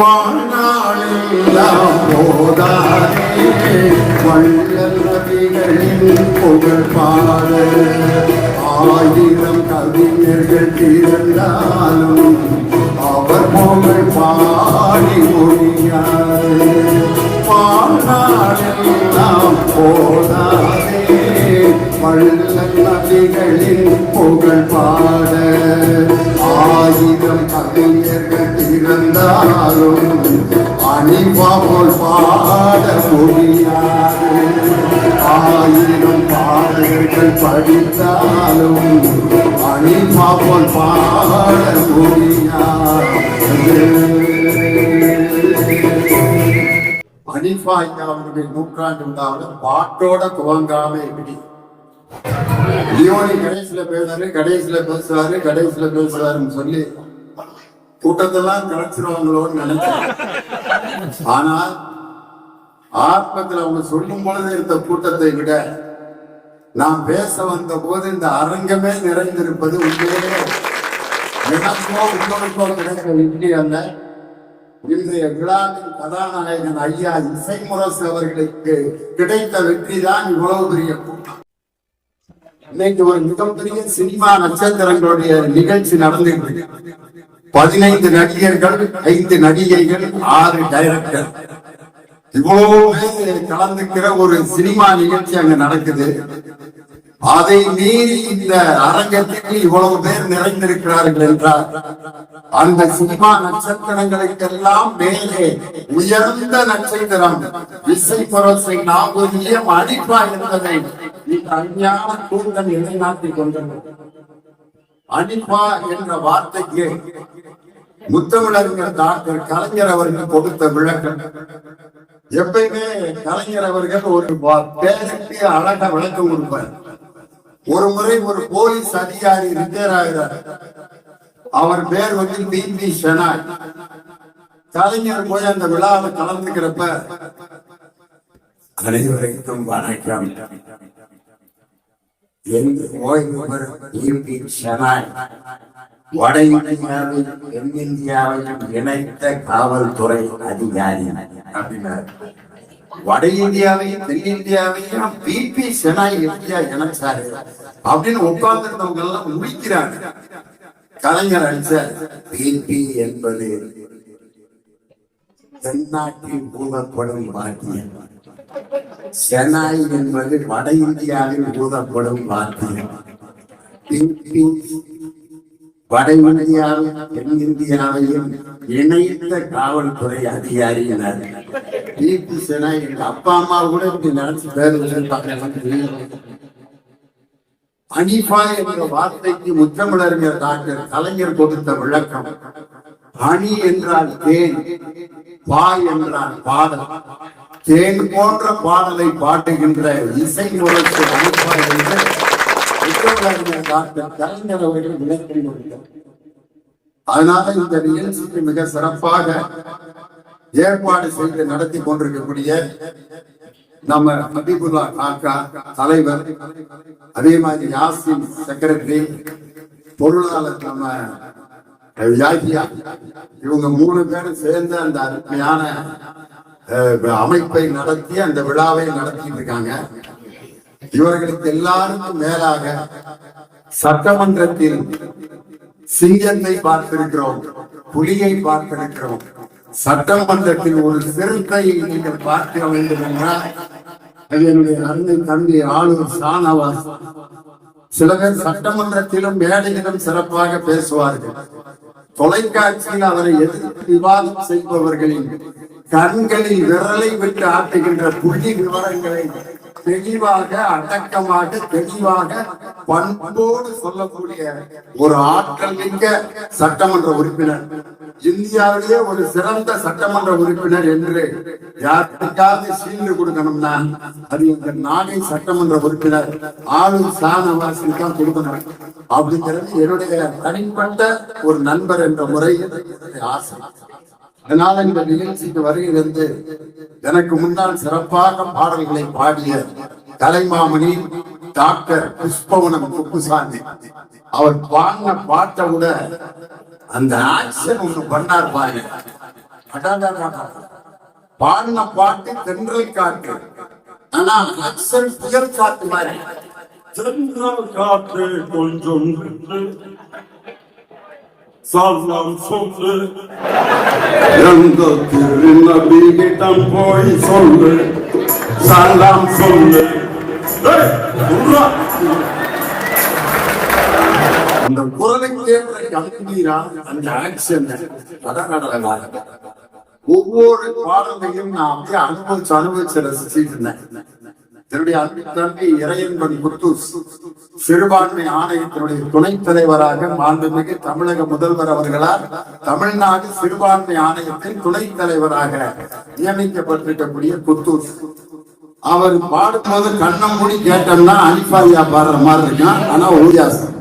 வாழ்நாளெல்லாம் போதாதே வள்ளல் நபிகளின் புகழ் பாட ஆயிரம் கவிஞர்கள் திறந்தாலும் அவர் புகழ் பாடி முடியாது வாழ்நாளெல்லாம் போதாதே வள்ளல் நபிகளின் புகழ் பாட ஆயிரம் கவிஞர் இருந்தாலும் அணிபாவோல் பாட முடியாது. ஆயிரம் பாடல்கள் படித்தாலும் அணிபாவோல் பாட முடியாது. அனிஃபா ஐயா அவருடைய நூற்றாண்டு விழாவில் பாட்டோட துவங்காம எப்படி லியோனி கடைசியில பேசுறாரு கடைசியில பேசுவாரு கடைசியில பேசுவாருன்னு சொல்லி கூட்டத்தெல்லாம் கலைச்சிருவாங்களோன்னு நினைச்சேன் ஆனால் ஆத்மத்தில் அவங்க சொல்லும் பொழுது இருந்த கூட்டத்தை விட நாம் பேச வந்த போது இந்த அரங்கமே நிறைந்திருப்பது உண்மையிலே எனக்கோ உங்களுக்கோ கிடைக்கிற வெற்றி அல்ல. இன்றைய விழாவின் கதாநாயகன் ஐயா இசைமுரசு அவர்களுக்கு கிடைத்த வெற்றி தான் இவ்வளவு பெரிய கூட்டம். இன்னைக்கு ஒரு மிகப்பெரிய சினிமா நட்சத்திரங்களுடைய நிகழ்ச்சி நடந்துட்டு இருக்கு. பதினைந்து நடிகர்கள் ஐந்து நடிகைகள் ஆறு டைரக்டர் இவ்வளவு கலந்துக்கிற ஒரு சினிமா நிகழ்ச்சி அங்க நடக்குது. அதை மீறி இந்த அரங்கத்திற்கு இவ்வளவு பேர் நிறைந்திருக்கிறார்கள் என்றால் அந்த சினிமா நட்சத்திரங்களுக்கெல்லாம் மேலே உயர்ந்த நட்சத்திரம் இசை பரவசை நாகூரியம் அடிப்பா என்பதை இந்த அஞ்ஞான கூட்டம் நிலைநாட்டிக் கொண்டனர் அனிப்பா என்ற வார்த்தைக்கு முத்தமிழறிஞர் டாக்டர் கலைஞர் அவர்கள் கொடுத்த விளக்கம். எப்பயுமே கலைஞர் அவர்கள் ஒரு வா- பேருக்கு அழகா விளக்கம் கொடுப்பார் ஒரு முறை ஒரு போலீஸ் அதிகாரி ரிட்டையர் ஆகிறார். அவர் பேர் வந்து பி பி ஷெனாய். கலைஞர் போய் அந்த விழாவில் கலந்துக்கிறப்ப அனைவருக்கும் வணக்கம். என்று ஓய்வு பெறும் பி.பி. ஷெனாய். வட இந்தியாவில் தென்னிந்தியாவையும் இணைத்த காவல்துறை அதிகாரி அப்படின்னார். வட இந்தியாவையும் தென்னிந்தியாவையும் பிபி செனாய் இந்தியா இணைச்சாரு அப்படின்னு உட்கார்ந்துருந்தவங்க எல்லாம் முடிக்கிறாங்க கலைஞர் அடிச்சார் பிபி என்பது தென்னாட்டில் ஊதப்படும் வாத்தியம் செனாய் என்பது வட இந்தியாவில் ஊதப்படும் வாத்தியம் பிபி வட இந்தியாவும் தென்னிந்தியாவையும் இணைத்த காவல்துறை அதிகாரி என்னார் சேனா எங்க அப்பா அம்மா கூட இப்படி நினைச்சு பேர் அனிஃபா என்ற வார்த்தைக்கு முத்தமிழறிஞர் டாக்டர் கலைஞர் கொடுத்த விளக்கம் அணி என்றால் தேன் பா என்றால் பாடல். தேன் போன்ற பாடலை பாடுகின்ற இசை முறைக்கு அனிஃபா என்று அதனால இந்த நிகழ்ச்சிக்கு மிக சிறப்பாக ஏற்பாடு செய்து நடத்தி கொண்டிருக்கக்கூடிய நம்ம ஹபீபுல்லா காக்கா தலைவர் அதே மாதிரி யாசின் செக்ரட்டரி பொருளாளர் நம்ம யாகியா இவங்க மூணு பேரும் சேர்ந்து அந்த அருமையான அமைப்பை நடத்தி அந்த விழாவை நடத்திட்டு இருக்காங்க. இவர்களுக்கு எல்லாருக்கும் மேலாக சட்டமன்றத்தில் சிங்கத்தை பார்த்திருக்கிறோம் புலியை பார்த்திருக்கிறோம். சட்டமன்றத்தில் ஒரு சிறுத்தையை நீங்கள் பார்க்க வேண்டும் என்றால் அது என்னுடைய அருமை தம்பி ஆளுநர் ஷானவாஸ். சில பேர் சட்டமன்றத்திலும் மேடையிலும் சிறப்பாக பேசுவார்கள். தொலைக்காட்சியில் அவரை எதிர்த்து விவாதம் செய்பவர்களின் கண்களில் விரலை விட்டு ஆட்டுகின்ற புள்ளி விவரங்களை தெளிவாக அடக்கமாக தெளிவாக பண்போடு சொல்லக்கூடிய ஒரு ஆற்றல் மிக்க சட்டமன்ற உறுப்பினர். இந்தியாவிலேயே ஒரு சிறந்த சட்டமன்ற உறுப்பினர் என்று யாருக்காவது சீண்டு கொடுக்கணும்னா அது இந்த நாகை சட்டமன்ற உறுப்பினர் ஆளும் சாணவாசி தான் கொடுக்கணும். அப்படிங்கிறது என்னுடைய தனிப்பட்ட ஒரு நண்பர் என்ற முறையில் ஆசை. அதனால் இந்த நிகழ்ச்சிக்கு வருகிறது எனக்கு முன்னால் சிறப்பாக பாடல்களை பாடிய கலைமாமணி டாக்டர் புஷ்பவனம் குப்புசாமி. அவர் பாடின பாட்டை விட அந்த ஆக்ஷன் ஒண்ணு பண்ணார் பாருங்க. பாடின பாட்டு தென்றல் காட்டு ஆனா ஆக்ஷன் புயல் காத்து மாதிரி. தென்றல் காற்று கொஞ்சம் நின்று சல்லாம் சொல்லு எந்த திருநபியிடம் போய் சொல்லு சல்லாம் சொல்லு ஏய், உர்ரா. அந்த குரலுக்கு ஏற்ற கம்பீரா அந்த ஆக்ஷன். ஒவ்வொரு பாடலையும் நான் அப்படியே அனுபவிச்சு அனுபவிச்சு ரசிச்சுட்டு இருந்தேன். என்னுடைய அன்பு தம்பி இறையன்பன் புத்தூஸ் சிறுபான்மை ஆணையத்தினுடைய துணைத் தலைவராக மாண்புமிகு தமிழக முதல்வர் அவர்களால் தமிழ்நாடு சிறுபான்மை ஆணையத்தின் துணைத் தலைவராக நியமிக்கப்பட்டிருக்கக்கூடிய புத்தூஸ் அவர் பாடும்போது கண்ணம் மூடி கேட்டோம்னா அனிஃபாரியா பாடுற மாதிரி இருக்கான் ஆனா வித்தியாசம்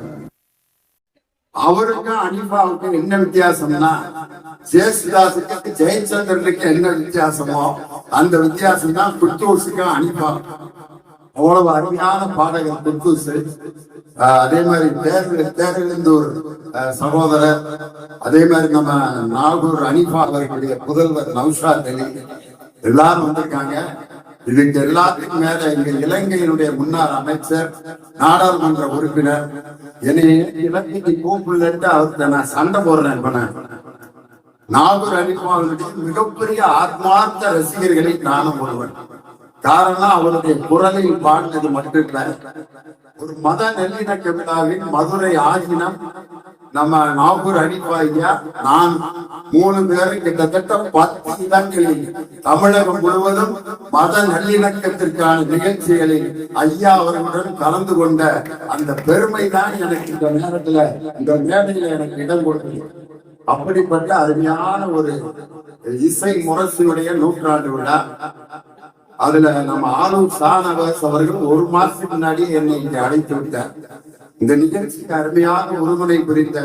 அவருக்கும் அனிபாவுக்கும் என்ன வித்தியாசம்னா ஜெயசுதாசுக்கு ஜெயச்சந்திரனுக்கு என்ன வித்தியாசமோ அந்த வித்தியாசம் தான் குத்தூசுக்கும் அனிபா அவ்வளவு அருமையான பாடகர் குத்தூசு அதே மாதிரி தேர்வு தேர்விலிருந்தூர் சகோதரர். அதே மாதிரி நம்ம நாகூர் அனிபா அவர்களுடைய புதல்வர் நௌஷாத் அலி. எல்லாரும் வந்திருக்காங்க. இதுக்கு எல்லாத்துக்கும் மேல எங்க இலங்கையினுடைய முன்னாள் அமைச்சர் நாடாளுமன்ற உறுப்பினர். என்னை இலங்கைக்கு கூப்பிடலன்ட்டு அவர்கிட்ட நான் சண்டை போடுறேன் இப்ப நாகூர் அனிஃபாவுடைய மிகப்பெரிய ஆத்மார்த்த ரசிகர்களை நானும் ஒருவன். காரணம் அவருடைய குரலை பாடினது மட்டும் இல்ல ஒரு மத நல்லிணக்க விழாவின் மதுரை ஆகினம் நம்ம நாகூர் அனிஃபா ஐயா நான் மூணு பேரும் கிட்டத்தட்ட பத்து இடங்களில் தமிழகம் முழுவதும் மத நல்லிணக்கத்திற்கான நிகழ்ச்சிகளில் ஐயா அவர்களுடன் கலந்து கொண்ட அந்த பெருமை தான் எனக்கு இந்த நேரத்துல இந்த மேடையில எனக்கு இடம் கொடுத்தது. அப்படிப்பட்ட அருமையான ஒரு இசை முரசுடைய நூற்றாண்டு விழா. அதுல நம்ம ஆளும் சானவாஸ் அவர்கள் ஒரு மாசத்துக்கு முன்னாடி என்னை இங்க அழைத்து விட்டார். இந்த நிகழ்ச்சிக்கு அருமையான ஒருமுனை புரிந்த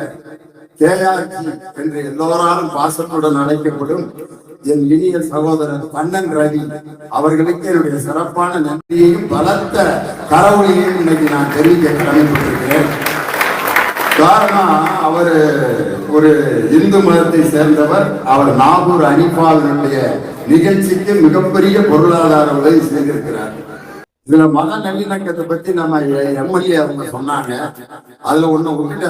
கேஆர்ஜி என்று எல்லோராலும் பாசத்துடன் அழைக்கப்படும் என் இனிய சகோதரர் கண்ணன் ரவி அவர்களுக்கு என்னுடைய சிறப்பான நன்றியையும் பலத்த கரவொலியையும் இன்னைக்கு நான் தெரிவிக்க கடமைப்பட்டிருக்கிறேன். காரணம் அவர் ஒரு இந்து மதத்தை சேர்ந்தவர். அவர் நாகூர் அனிபாவினுடைய நிகழ்ச்சிக்கு மிகப்பெரிய பொருளாதார உதவி செய்திருக்கிறார். இதுல மத நல்லிணக்கத்தை பத்தி நம்ம எம்எல்ஏ அவங்க சொன்னாங்க. அதுல ஒண்ணு உங்ககிட்ட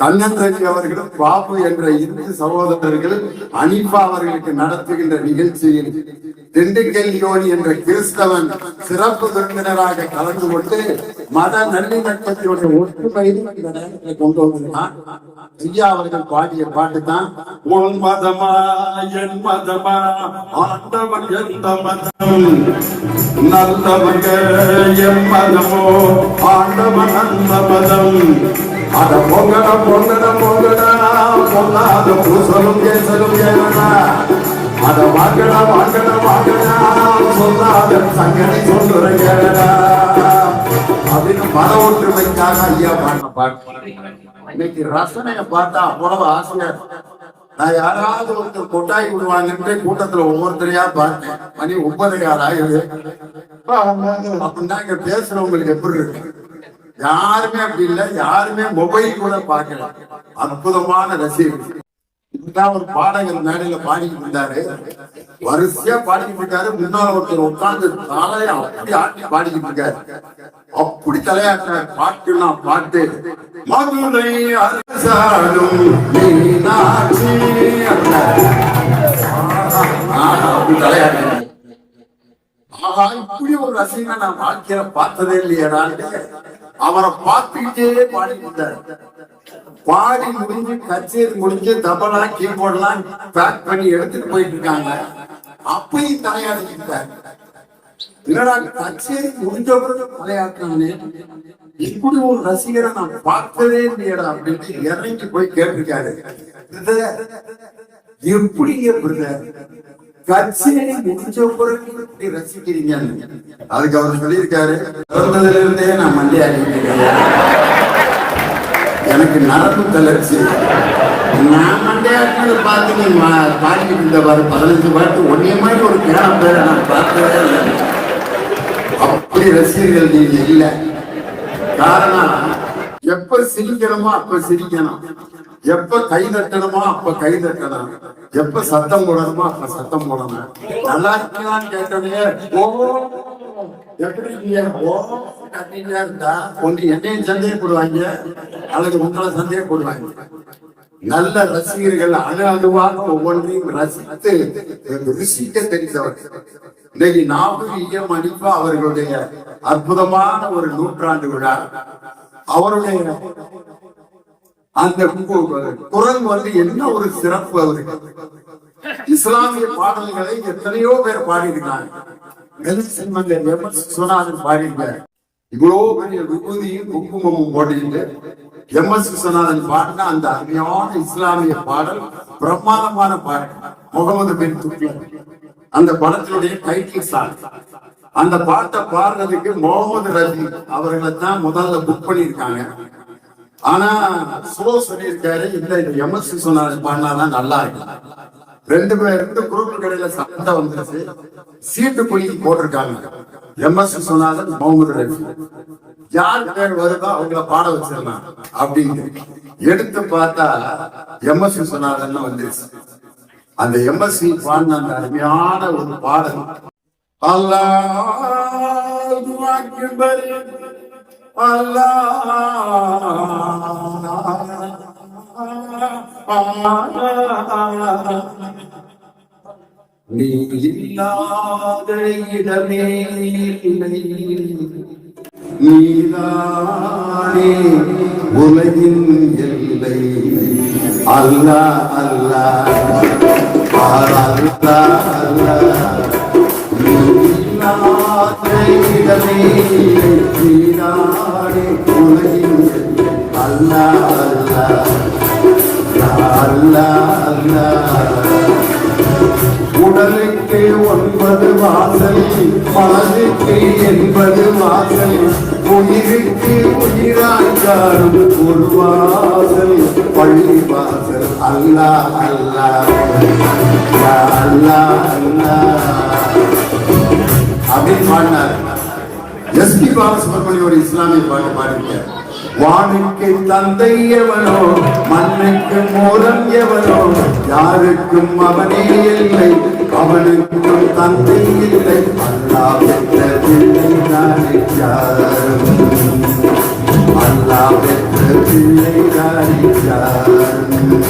கண்ணன் அவர்களும் பாபு என்ற இந்து சகோதரர்கள் அனிபா அவர்களுக்கு நடத்துகின்ற நிகழ்ச்சியில் திண்டுக்கல் யோனி என்ற கிறிஸ்தவன் சிறப்பு விருந்தினராக கலந்து கொண்டு மத நல்லிணக்கத்தினுடைய ஒற்றுமை இந்த நேரத்தில் கொண்டு வந்திருக்கான் ஐயா அவர்கள் பாடிய பாட்டு தான் உன் மதமா என் மதமா ஆண்டவன் எந்த மதம் நல்லவங்க என் மதமோ ஆண்டவன் அந்த மதம். அத பொங்கட பொங்கட பொங்கடா பொல்லாத பூசலும் கேசலும் ஏனடா அத வாங்கடா வாங்கடா வாங்கடா சொல்லாத சங்கனை சொல்லுற கேடா அப்படின்னு மத ஒற்றுமைக்காக ஐயா பாடின பாட்டு இன்னைக்கு ரசனையை பார்த்தா அவ்வளவு ஆசையா நான் யாராவது ஒருத்தர் கொட்டாய் விடுவாங்கன்ட்டு கூட்டத்துல ஒவ்வொருத்தரையா பார்த்தேன் மணி ஒன்பது கால் ஆகுது. அப்படின்னா இங்க பேசுறவங்களுக்கு எப்படி இருக்கு? யாருமே அப்படி இல்ல. யாருமே மொபைல் கூட பார்க்கல. அற்புதமான ரசிகர்கள் இதுதான் ஒரு பாடகர் மேடையில பாடிக்கிட்டு இருந்தாரு. வரிசையா பாடிக்கிட்டு இருக்காரு. முன்னால ஒருத்தர் உட்கார்ந்து தலையை அப்படி ஆட்டி பாடிக்கிட்டு இருக்காரு. அப்படி தலையாட்ட பாட்டுனா பாட்டு மதுரை அரசாலும் அப்படி தலையாட்டு ஆஹா இப்படி ஒரு ரசிகனை நான் வாழ்க்கையில பார்த்ததே இல்லையடான்னு அவரை பார்த்துக்கிட்டே பாடி இருந்தார். பாடி முடிஞ்சு கச்சேரி முடிஞ்சு தபலா கீபோர்ட்லாம் பேக் பண்ணி எடுத்துட்டு போயிட்டு இருக்காங்க. அப்பயும் தலையாடிக்கிட்டார் என்னடா கச்சேரி முடிஞ்ச பிறகு தலையாட்டானே இப்படி ஒரு ரசிகரை நான் பார்த்ததே இல்லையடா அப்படின்னு இறங்கி போய் கேட்டிருக்காரு. எப்படி பிரதர் கச்சேரி முடிஞ்ச பிறகு இப்படி ரசிக்கிறீங்க அதுக்கு அவர் சொல்லியிருக்காரு பிறந்ததுல இருந்தே நான் மண்டையாடிட்டு எனக்கு நரம்பு தளர்ச்சி நான் மண்டையாட்டினதை பார்த்து நீ மா- பாடிக்கிட்டு இருந்த பாரு பதினஞ்சு பாட்டு ஒன்னே மாதிரி ஒரு கேன பேரை நான் பார்த்ததே இல்லை அப்படி ரசிகர்கள் நீங்க இல்ல காரணம் எப்ப சிரிக்கிறோமோ அப்ப சிரிக்கணும் எப்ப கை தட்டணுமோ அப்ப கை தட்டணும் எப்ப சத்தம் போடணுமோ அப்ப சத்தம் போடணும். நல்லா இருக்கலாம்னு கேட்டோன்னே ஓ எப்படி இருக்கீங்க? ஓ கத்திட்டே இருந்தா. ஒன்று என்னையும் சந்தேகப்படுவாங்க அல்லது உங்களை சந்தேகப்படுவாங்க. நல்ல ரசிகர்கள் அணு அணுவாக ஒவ்வொன்றையும் ரசித்து ருசிக்க தெரிந்தவர். இன்னைக்கு நாகரீக மதிப்பு அவர்களுடைய அற்புதமான ஒரு நூற்றாண்டு விழா. அவருடைய அந்த கு- குரல் வந்து என்ன ஒரு சிறப்பு அவருக்கு இஸ்லாமிய பாடல்களை எத்தனையோ பேர் பாடியிருக்காங்க நெல்சன் மங்கர் எம் பாடியிருக்காரு இவ்வளவு பெரிய விபூதியும் குங்குமமும் போட்டுக்கிட்டு எம் எஸ் விஸ்வநாதன் பாடின அந்த அருமையான இஸ்லாமிய பாடல் பிரமாதமான பாடல். முகமது பின் துக்ளக். அந்த படத்தினுடைய டைட்டில் சாங் அந்த பாட்டை பாடுறதுக்கு முகமது ரஃபி அவர்களை தான் முதல்ல புக் பண்ணியிருக்காங்க. ஆனா ஸ்லோ சொல்லியிருக்காரு இல்ல இந்த எம்எஸ்சி சொன்னாரு பண்ணாதான் நல்லா இருக்கும். ரெண்டு பேர் ரெண்டு குரூப் கடையில சண்டை வந்துருச்சு. சீட்டு போய் போட்டிருக்காங்க. எம்எஸ்சி சொன்னாலும் விஸ்வநாதன் யார் பேர் வருதோ அவங்கள பாட வச்சிடலாம் அப்படின்னு எடுத்து பார்த்தா எம் சொன்னாலும் வந்துருச்சு. அந்த எம்எஸ்சி பாடின அந்த அருமையான ஒரு பாடல். அல்லாஹ் அக்பர் அல்லாஹ் நீ இல்லாத இடமே இல்லை நீதானே உலகின் எல்லை அல்லாஹ் இடமே இல்லை உலகின் எல்லை அல்லாஹ் அல்லாஹ் உடலுக்கு ஒன்பது வாசல் மனதுக்கு என்பது வாசல். உயிருக்கு உயிராய்காரும் ஒரு வாசல் பள்ளி வாசல். அல்லா அல்லா. அல்லா அல்லா. அப்படின்னு பாடினார். எஸ் பி பாலசுப்ரமணியம் ஒரு இஸ்லாமிய பாட்டு பாடிருக்கார் வானுக்கு தந்தை எவனோ மண்ணுக்கு மூலம் எவனோ யாருக்கும் அவனே இல்லை அவனுக்கும் தந்தை இல்லை. அல்லா பெற்ற பிள்ளை தானே யாரும். அல்லா பெற்ற பிள்ளை தானே யாரும்.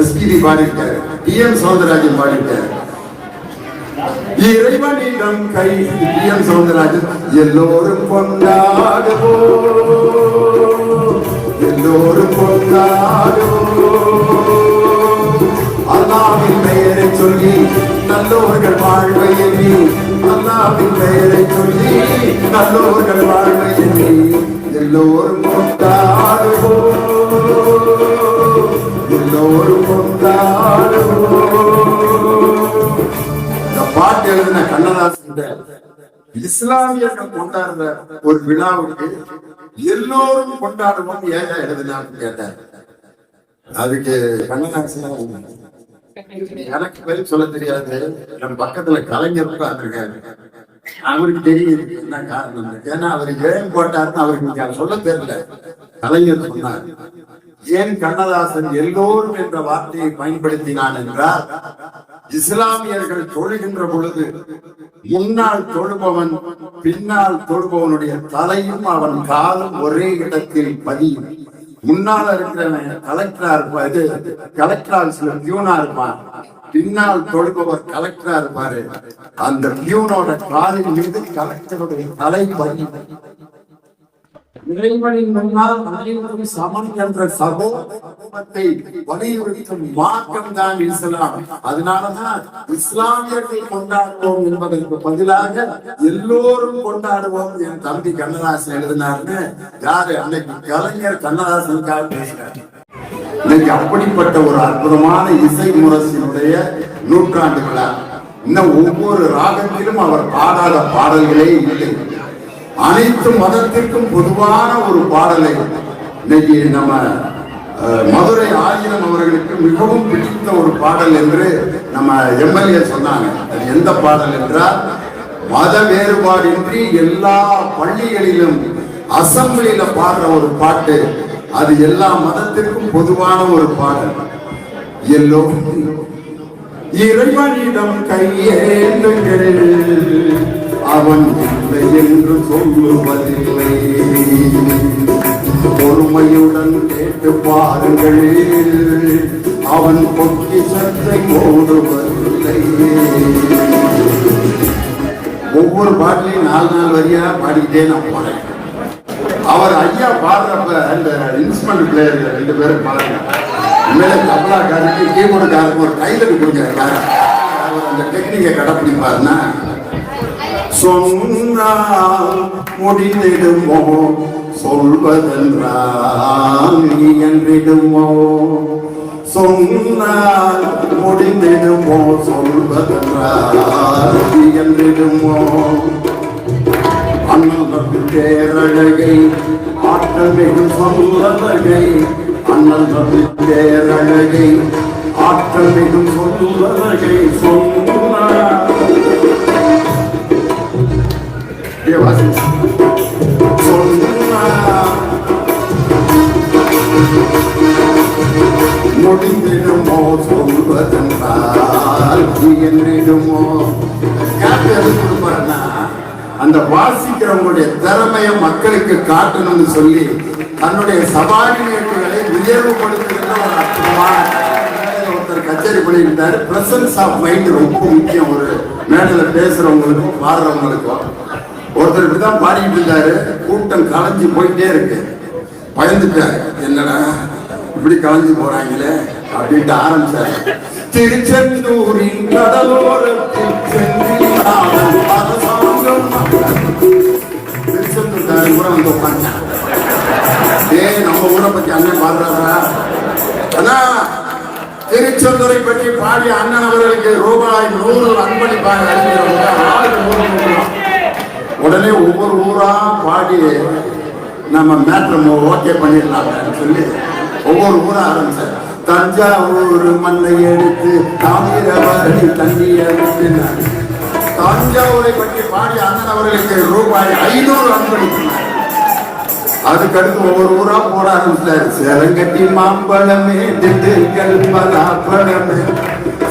எஸ்பிபி பாடிருக்காரு டி எம் சௌந்தரராஜன் பாடிருக்காரு இறைவனிடம் கை எம் சௌந்தரராஜன் எல்லோரும் கொண்டாடுவோ எல்லோரும் கொண்டாடுவோ அல்லாவின் பெயரை சொல்லி நல்லோர்கள் வாழ்வை எண்ணி அல்லாவின் பெயரை சொல்லி நல்லோர்கள் வாழ்வை எண்ணி எல்லோரும் கொண்டாடுவோ எல்லோரும் கொண்டாடுவோ பாட்டு எழுதின கண்ணதாசன் இஸ்லாமியர்கள் கொண்டாடுற ஒரு விழாவுக்கு எல்லோரும் கொண்டாடுவோம் ஏன் எழுதினான்னு கேட்டார். அதுக்கு கண்ணதாசன் எனக்கு பதில் சொல்ல தெரியாது. நம்ம பக்கத்துல கலைஞர் உட்கார்ந்துருக்காரு. அவருக்கு தெரியுது என்ன காரணம் ஏன்னா அவர் ஏன் போட்டாருன்னு அவருக்கு சொல்ல தெரியல. கலைஞர் சொன்னார் ஏன் கண்ணதாசன் எல்லோரும் என்ற வார்த்தையை பயன்படுத்தினான் என்றால் இஸ்லாமியர்கள் தொழுகின்ற பொழுது முன்னால் தொழுபவன் பின்னால் தொழுபவனுடைய தலையும் அவன் காலும் ஒரே இடத்தில் பதியும். முன்னால் இருக்கிற கலெக்டரா இருப்பா இது கலெக்டர் ஆபீஸ்ல பியூனா இருப்பான். பின்னால் தொழுபவர் கலெக்டரா இருப்பாரு. அந்த பியூனோட காலின் மீது கலெக்டருடைய தலை பதியும். இறைவனின் முன்னால் அனைவரும் சமம் என்ற சகோதரத்தை வலியுறுத்தும் மார்க்கம் தான் இஸ்லாம். அதனாலதான் இஸ்லாமியர்கள் கொண்டாடுவோம் என்பதற்கு பதிலாக எல்லோரும் கொண்டாடுவோம் என் தம்பி கண்ணதாசன் எழுதினார்னு யாரு? அன்னைக்கு கலைஞர் கண்ணதாசனுக்காக பேசுறாரு இன்னைக்கு அப்படிப்பட்ட ஒரு அற்புதமான இசை முரசினுடைய நூற்றாண்டு விழா. இன்னும் ஒவ்வொரு ராகத்திலும் அவர் பாடாத பாடல்களே இல்லை. அனைத்து மதத்திற்கும் பொதுவான ஒரு பாடலை இன்னைக்கு நம்ம மதுரை ஆயிரம் அவர்களுக்கு மிகவும் பிடித்த ஒரு பாடல் என்று நம்ம எம்எல்ஏ சொன்னாங்க. அது எந்த பாடல் என்றால் மத வேறுபாடின்றி எல்லா பள்ளிகளிலும் அசம்பிளியில பாடுற ஒரு பாட்டு. அது எல்லா மதத்திற்கும் பொதுவான ஒரு பாடல். எல்லோரும் இறைவனிடம் கையேந்துங்கள். அவன் இல்லை என்று சொல்லுவதில்லை பொறுமையுடன் கேட்டு பாருங்கள். அவன் பொக்கிஷத்தை மூடுவதில்லை ஒவ்வொரு பாட்டிலையும் நாலு நாள் வரியா பாடிக்கிட்டே நான் போனேன் அவர் ஐயா பாடுறப்ப அந்த இன்ஸ்ட்ருமெண்ட் பிளேயர் ரெண்டு பேரும் பாருங்க உண்மையில தபலாக்காரருக்கு கீபோர்டுக்காரருக்கு ஒரு கையில் கொடுங்க அவர் அந்த டெக்னிக்கை கடைப்பிடிப்பாருன்னா சொன்னால் முடிந்திடுமோ? சொல்வதென்றால் நீ சொன்னால் முடிந்திடுமோ? சொல்வதென்றால் நீ என்றிடுமோ? அண்ணல் பேரழகை ஆற்றமிகு சொல்லழகை அண்ணல் பேரழகை ஆற்றமிகு சொல்லழகை சொன்னார் அப்படியே வாசிச்சு. சொன்னார் முடிந்திடுமோ சொல்வதென்றால் என்றிடுமோ எது கொடுப்பாருன்னா அந்த வாசிக்கிறவங்களுடைய திறமையை மக்களுக்கு காட்டணும்னு சொல்லி தன்னுடைய சபாநாயகர்களை உயர்வுபடுத்துகிற ஒரு அற்புதமான ஒருத்தர் கச்சேரி பண்ணியிருந்தாரு. பிரசன்ஸ் ஆஃப் மைண்ட் ரொம்ப முக்கியம். ஒரு மேடையில் பேசுறவங்களுக்கும் பாடுறவங்களுக்கும். ஒருத்தர் இப்படிதான் பாடிக்கிட்டு இருந்தாரு கூட்டம் கலைஞ்சு போயிட்டே இருக்கு. பயந்துட்டாரு. என்னடா இப்படி கலைஞ்சு போறாங்களே அப்படின்ட்டு ஆரம்பிச்சாரு. திருச்செந்தூரின் கடலோரத்தில் சென்றினாலும் கூட வந்து உட்காந்துட்டான் ஏய் நம்ம ஊரை பத்தி அண்ணன் பாடுறாரா? அதான் திருச்செந்தூரை பற்றி பாடிய அண்ணன் அவர்களுக்கு ரூபாய் நூறு அன்பளிப்பாக அறிவிக்கிறவங்க ஆளுக்கு நூறு. உடனே ஒவ்வொரு ஊரா பாடி நம்ம மேட்ரு ஓகே பண்ணிடலாம் சொல்லி ஒவ்வொரு ஊரா ஆரம்பிச்சார். தஞ்சாவூர் மண்ணை எடுத்து தாமிரவாரி தண்ணியை ஊற்றினார் தஞ்சாவூரை பற்றி பாடி அண்ணன் அவர்களுக்கு ரூபாய் ஐநூறு அன்பளித்தினார். அதுக்கடுத்து ஒவ்வொரு ஊரா போட ஆரம்பிச்சாரு. சேலங்கட்டி மாம்பழமே திண்டுக்கல் பலாப்பழமே.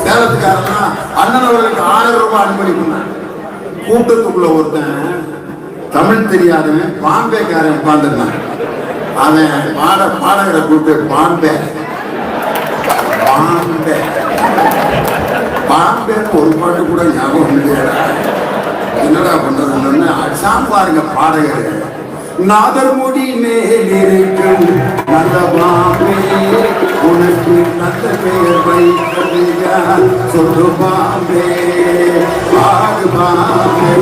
சேலத்துக்காரனா அண்ணன் அவர்களுக்கு ஆயிரம் ரூபாய் அன்பளிப்புனார் கூட்டத்துக்குள்ள ஒருத்தன் தமிழ் தெரியாதவன் பாம்பேக்காரன் உட்கார்ந்துருந்தான். அவன் பாட பாடகரை கூப்பிட்டு பாம்பே பாம்பே பாம்பேன்னு ஒரு பாட்டு கூட ஞாபகம் இல்லையாடா. என்னடா பண்றதுன்னு அடிச்சாம் பாருங்க பாடகர். நாதர்முடி மேலிருக்கும் நல்ல பாம்பே உனக்கு நல்ல பெயர் வைத்தது சொல்லு பாம்பே பாடு பாம்பே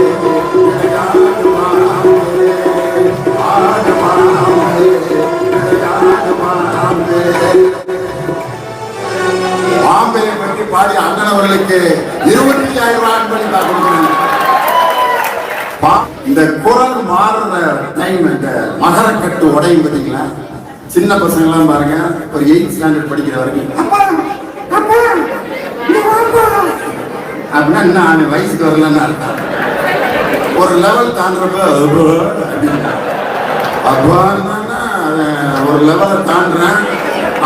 பாடிய அண்ணன் அவர்களுக்கு இருபத்தி ஆயிரம் ரூபாய் அன்பளிப்பா கொடுக்கிறாங்க பா- இந்த குரல் மாறுற டைம் இந்த மகரக்கட்டு உடையும் பார்த்தீங்களா? சின்ன பசங்களாம் பாருங்க ஒரு எயிட் ஸ்டாண்டர்ட் படிக்கிற வரைக்கும் அப்படின்னா என்ன அவன் வயசுக்கு வரலன்னு அர்த்தம். ஒரு லெவல் தாண்டுறப்ப அப்பான்னா ஒரு லெவலை தாண்டுறேன்.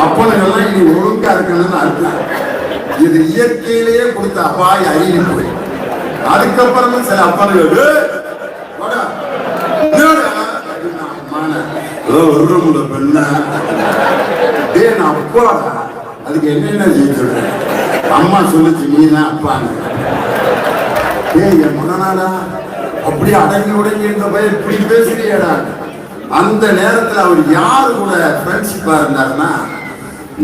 அப்பனுங்கெல்லாம் இனி ஒழுங்கா இருக்கணும்னு அர்த்தம். இது இயற்கையிலேயே கொடுத்த அபாய அறிவிப்பு போய் அதுக்கப்புறமும் சில அப்பனுகள் "ஏய், ஏதோ ஒரு ரூம்ல பெண்ணா நான் அப்பாடா அதுக்கு என்னென்ன செய்ய சொல்றேன் அம்மா சொல்லுச்சு நீ தான் அப்பான்னு. ஏய் என் மகனாடா அப்படியே அடங்கி உடங்கி இருந்த பையன் இப்படி பேசுறியடா. அந்த நேரத்துல அவர் யாரு கூட ஃப்ரெண்ட்ஷிப்பா இருந்தாருன்னா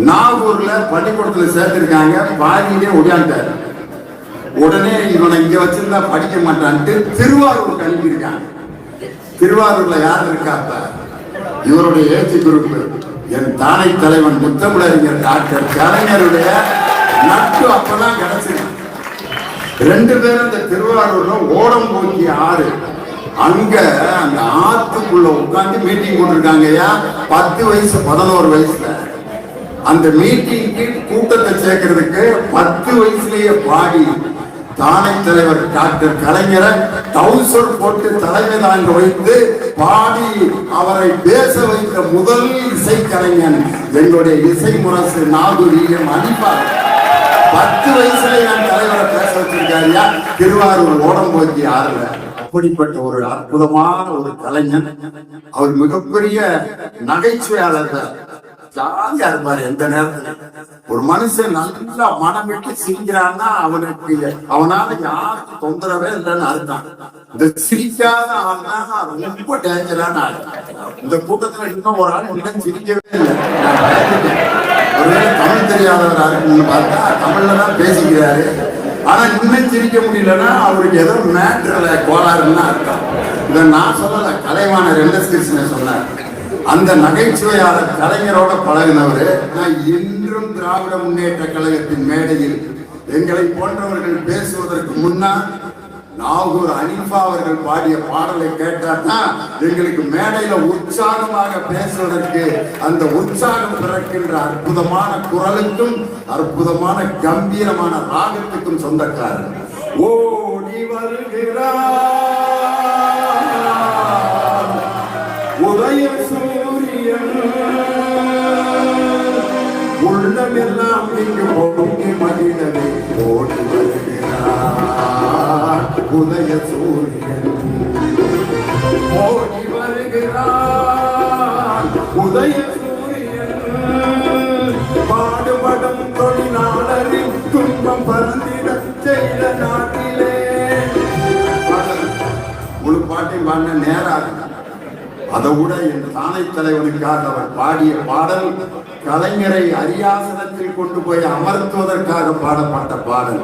நாகூர்ல பள்ளிக்கூடத்துல சேர்த்திருக்காங்க. பாதியிலே ஒடியாண்டாரு உடனே இவனை இங்க வச்சிருந்தா படிக்க மாட்டான்ட்டு திருவாரூருக்கு அனுப்பியிருக்காங்க திருவாரூர்ல யார் இருக்காப்ப இவருடைய ஏஜ் குரூப் என் தானை தலைவன் முத்தமிழறிஞர் டாக்டர் கலைஞருடைய நட்பு அப்பதான் கிடைச்சிருக்கு ரெண்டு பேரும் இந்த திருவாரூர்ல ஓடம்போக்கி ஆறு. அங்க அந்த ஆத்துக்குள்ள உட்காந்து மீட்டிங் போட்டிருக்காங்க ஐயா பத்து வயசு பதினோரு வயசுல. அந்த மீட்டிங்க்கு கூட்டத்தை சேர்க்கறதுக்கு பத்து வயசுலயே பாடி தானை தலைவர் டாக்டர் கலைஞரை டவுசர் போட்டு தலைமை தாங்க வைத்து பாடி அவரை பேச வைத்த முதல் இசை கலைஞன் எங்களுடைய இசை முரசு நாதுரியம் அடிப்பார் பத்து வயசுல என் தலைவரை பேச வச்சிருக்காருயா திருவாரூர் ஓடம்போக்கி ஆறுல. அப்படிப்பட்ட ஒரு அற்புதமான ஒரு கலைஞன். அவர் மிகப்பெரிய நகைச்சுவையாளர் ஜாலியா இருப்பாரு எந்த நேரத்துல ஒரு மனுஷன் நல்லா மனம் விட்டு சிரிக்கிறான்னா அவனுக்கு அவனால யாருக்கும் தொந்தரவே இல்லைன்னு அர்த்தம். இந்த சிரிக்காத ஆள்னா ரொம்ப டேஞ்சரான ஆள். இந்த கூட்டத்துல இன்னும் ஒரு ஆள் இன்னும் சிரிக்கவே இல்லை. ஒருவேளை தமிழ் தெரியாதவரா இருக்குன்னு பார்த்தா தமிழ்ல தான் பேசிக்கிறாரு. ஆனா இன்னும் சிரிக்க முடியலன்னா அவருக்கு ஏதோ மேட்ருல கோளாறுன்னு அர்த்தம். இதை நான் சொல்லல கலைவாணர் என் எஸ் கிருஷ்ணன் சொன்னார். அந்த நகைச்சுவையாளர் கலைஞரோட பழகினவர் நான் இன்றும் திராவிட முன்னேற்ற கழகத்தின் மேடையில் எங்களை போன்றவர்கள் பேசுவதற்கு முன்னால் நாகூர் அனிஃபா அவர்கள் பாடிய பாடலை கேட்டாதான் எங்களுக்கு மேடையில உற்சாகமாக பேசுவதற்கு அந்த உற்சாகம் பிறக்கின்ற அற்புதமான குரலுக்கும் அற்புதமான கம்பீரமான ராகத்துக்கும் சொந்தக்காரர். ஓடி வருகிறார். நீங்க இங்கு பொங்கி மகிழவே ஓடி வருகிறார் உதய சூரியன் ஓடி வருகிறார் உதய சூரியன் பாடுபடும் தொழிலாளரின் துன்பம் பருந்திட செய்த நாட்டிலே முழு பாட்டையும் பாடின நேராக அதை விட என் தானை தலைவனுக்காக அவர் பாடிய பாடல் கலைஞரை அறியாத அரியாசனத்தில் கொண்டு போய் அமர்த்துவதற்காக பாடப்பட்ட பாடல்.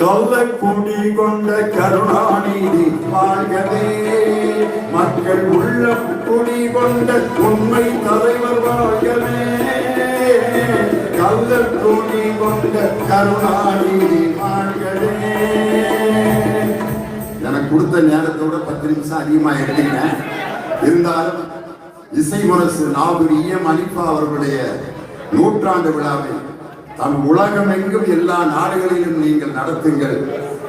கள்ளக்குடி கொண்ட கருணாநிதி வாழ்கவே மக்கள் உள்ள குடி கொண்ட உண்மை தலைவர் வாழ்கவே. கள்ளக்குடி கொண்ட கருணாநிதி வாழ்கவே. எனக்கு கொடுத்த நேரத்தோட பத்து நிமிஷம் அதிகமா எடுத்தீங்க இருந்தாலும் இசை முரசு நாகூர் ஈயம் அலிஃபா அவர்களுடைய நூற்றாண்டு விழாவை நம் உலகம் எங்கும் எல்லா நாடுகளிலும் நீங்கள் நடத்துங்கள்.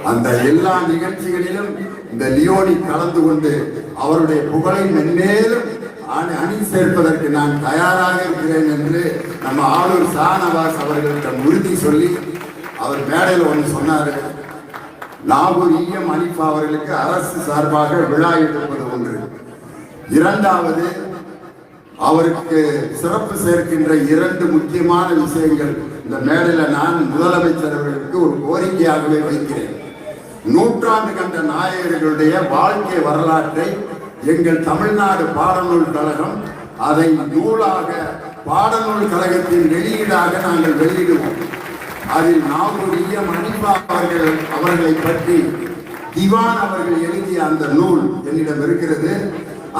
அந்த எல்லா நிகழ்ச்சிகளிலும் இந்த லியோனி கலந்து கொண்டு அவருடைய புகழை மென்மேலும் அணி சேர்ப்பதற்கு நான் தயாராக இருக்கிறேன் என்று நம்ம ஆளூர் ஷானவாஸ் அவர்களிடம் உறுதி சொல்லி அவர் மேடையில் ஒன்று சொன்னாரு. நாகூர் ஈயம் அனிஃபா அவர்களுக்கு அரசு சார்பாக விழா எடுப்பது ஒன்று. இரண்டாவது அவருக்கு சிறப்பு சேர்க்கின்ற இரண்டு முக்கியமான விஷயங்கள் இந்த மேடையில் நான் முதலமைச்சர் அவர்களுக்கு ஒரு கோரிக்கையாகவே வைக்கிறேன். நூற்றாண்டு கண்ட நாயகர்களுடைய வாழ்க்கை வரலாற்றை எங்கள் தமிழ்நாடு பாடநூல் கழகம் அதை நூலாக பாடநூல் கழகத்தின் வெளியீடாக நாங்கள் வெளியிடுவோம். அதில் நாகூரிய மணிபா அவர்கள் அவர்களை பற்றி திவான் அவர்கள் எழுதிய அந்த நூல் என்னிடம் இருக்கிறது.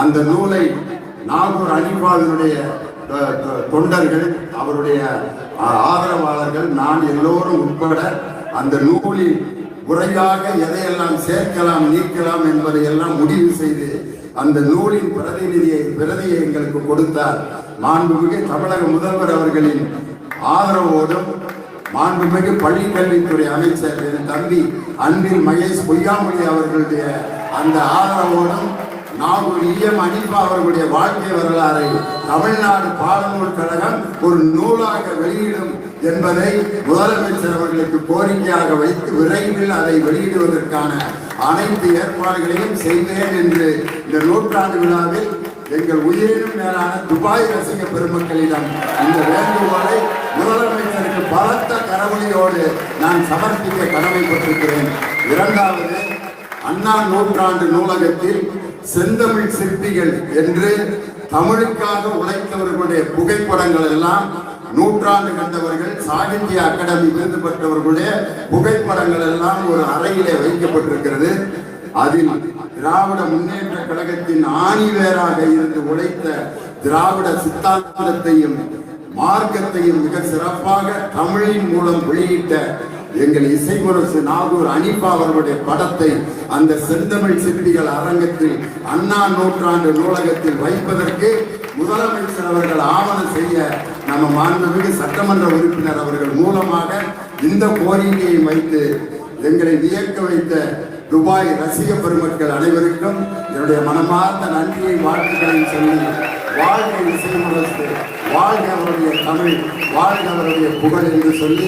அந்த நூலை நாகூர் அனிபாவினுடைய தொண்டர்கள் அவருடைய ஆதரவாளர்கள் நான் எல்லோரும் உட்பட அந்த நூலில் முறையாக எதையெல்லாம் சேர்க்கலாம் நீக்கலாம் என்பதை எல்லாம் முடிவு செய்து அந்த நூலின் பிரதிநிதியை பிரதியை எங்களுக்கு கொடுத்தார். மாண்புமிகு தமிழக முதல்வர் அவர்களின் ஆதரவோடும் மாண்புமிகு பள்ளி கல்வித்துறை அமைச்சர் என் தம்பி அன்பில் மகேஷ் பொய்யாமொழி அவர்களுடைய அந்த ஆதரவோடும் நாகூர் ஈயம் அனிபா அவர்களுடைய வாழ்க்கை வரலாறை தமிழ்நாடு பாடநூல் கழகம் ஒரு நூலாக வெளியிடும் என்பதை முதலமைச்சர் அவர்களுக்கு கோரிக்கையாக வைத்து விரைவில் அதை வெளியிடுவதற்கான அனைத்து ஏற்பாடுகளையும் செய்தேன் என்று இந்த நூற்றாண்டு விழாவில் எங்கள் உயிரினும் மேலான துபாய் ரசிக பெருமக்களிடம் இந்த வேண்டுகோளை முதலமைச்சருக்கு பலத்த கரவொலியோடு நான் சமர்ப்பிக்க கடமைப்பட்டிருக்கிறேன். இரண்டாவது அண்ணா நூற்றாண்டு நூலகத்தில் செந்தமிழ் சிற்பிகள் என்று தமிழுக்காக உழைத்தவர்களுடைய புகைப்படங்கள் எல்லாம் நூற்றாண்டு கண்டவர்கள் சாகித்ய அகாடமி விருது பெற்றவர்களுடைய புகைப்படங்கள் எல்லாம் ஒரு அறையிலே வைக்கப்பட்டிருக்கிறது. அதில் திராவிட முன்னேற்ற கழகத்தின் ஆணிவேராக இருந்து உழைத்த திராவிட சித்தாந்தத்தையும் மார்க்கத்தையும் மிக சிறப்பாக தமிழின் மூலம் வெளியிட்ட எங்கள் இசைமுரசு நாகூர் அனிபா அவர்களுடைய படத்தை அந்த செந்தமிழ் சிற்பிகள் அரங்கத்தில் அண்ணா நூற்றாண்டு நூலகத்தில் வைப்பதற்கு முதலமைச்சர் அவர்கள் ஆவணம் செய்ய நம்ம மாண்புமிகு சட்டமன்ற உறுப்பினர் அவர்கள் மூலமாக இந்த கோரிக்கையை வைத்து எங்களை வியக்க வைத்த துபாய் ரசிக பெருமக்கள் அனைவருக்கும் என்னுடைய மனமார்ந்த நன்றியை வாழ்த்துக்களை சொல்லி வாழ்க இசைமுரசு வாழ்க அவருடைய தமிழ் வாழ்க அவருடைய புகழ் என்று சொல்லி